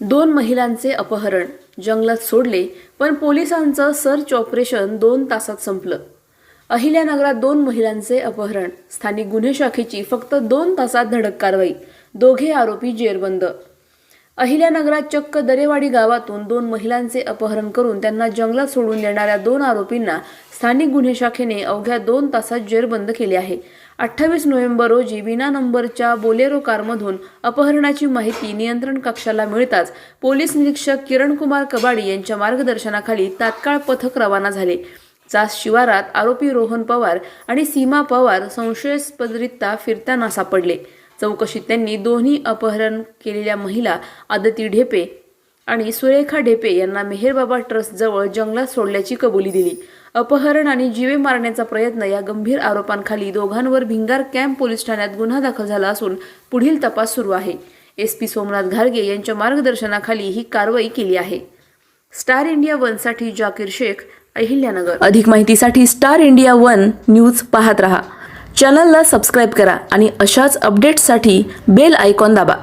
दोन महिलांचे अपहरण जंगलात सोडले पण पोलिसांचं सर्च ऑपरेशन दोन तासात संपलं. अहिल्यानगरात दोन महिलांचे अपहरण स्थानिक गुन्हे शाखेची फक्त दोन तासात धडक कारवाई दोघे आरोपी जेरबंद. अहिल्यानगरात चक्क दरेवाडी गावातून दोन महिलांचे अपहरण करून त्यांना जंगलात सोडून देणाऱ्या दोन आरोपींना स्थानिक गुन्हे शाखेने अवघ्या दोन तासात जेरबंद केले आहे. अठ्ठावीस नोव्हेंबर रोजी विना नंबरच्या बोलेरो कारमधून अपहरणाची माहिती नियंत्रण कक्षाला मिळताच पोलीस निरीक्षक किरणकुमार कबाडी यांच्या मार्गदर्शनाखाली तात्काळ पथक रवाना झाले. चास शिवारात आरोपी रोहन पवार आणि सीमा पवार संशयास्पदरित्या फिरताना सापडले. चौकशीत त्यांनी दोन्ही अपहरण केलेल्या महिला आदती ढेपे आणि सुरेखा ढेपे यांना मेहेरबाबा ट्रस्ट जवळ जंगलात सोडल्याची कबुली दिली. अपहरण आणि जीवे मारण्याचा प्रयत्न या गंभीर आरोपांखाली दोघांवर भिंगार कॅम्प पोलीस ठाण्यात गुन्हा दाखल झाला असून पुढील तपास सुरू आहे. एस पी सोमनाथ घारगे यांच्या मार्गदर्शनाखाली ही कारवाई केली आहे. स्टार इंडिया वनसाठी जाकीर शेख अहिल्यानगर. अधिक माहितीसाठी स्टार इंडिया वन न्यूज पाहत रहा. चॅनलला सबस्क्राईब करा आणि अशाच अपडेट्ससाठी बेल आयकॉन दाबा.